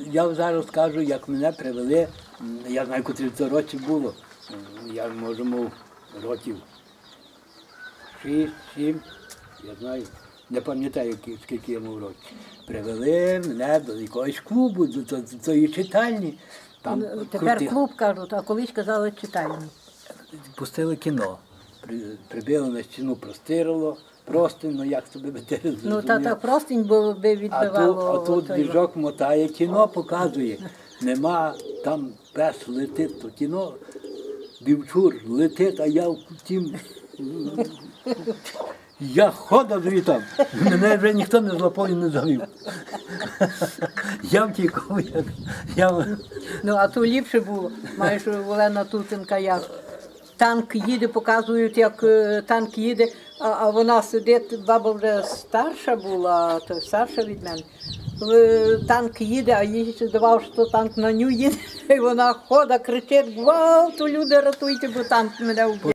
Я зараз скажу, як мене привели, я знаю, котрі це році було. Я можу мов років шість, сім, я знаю, не пам'ятаю, скільки я мав років. Привели мене до якогось клубу, до, до читальні. Там Ну, Тепер крути- клуб кажуть, а колись казали читальні. пустили кіно. Прибили на стіну простирило, просто, ну як тобі би ти Ну та так простінь би, би А відбивало. тут, а тут той- біжок мотає, кіно показує. Нема, там пес летить, то кіно, бівчур летить, а я в тім. Я ходив звітом, мене вже ніхто не злапав і не завів. Я втікав, я, я Ну а то ліпше було. Маєш Олена Тутенка як. Танк їде, показують, як е, танк їде, а, а вона сидить, баба вже старша була, то старша від мене. Е, Танк їде, а їй здавав, що танк на ню їде, і вона ходить, кричить, гвалту, люди рятуйте, бо танк мене вбив.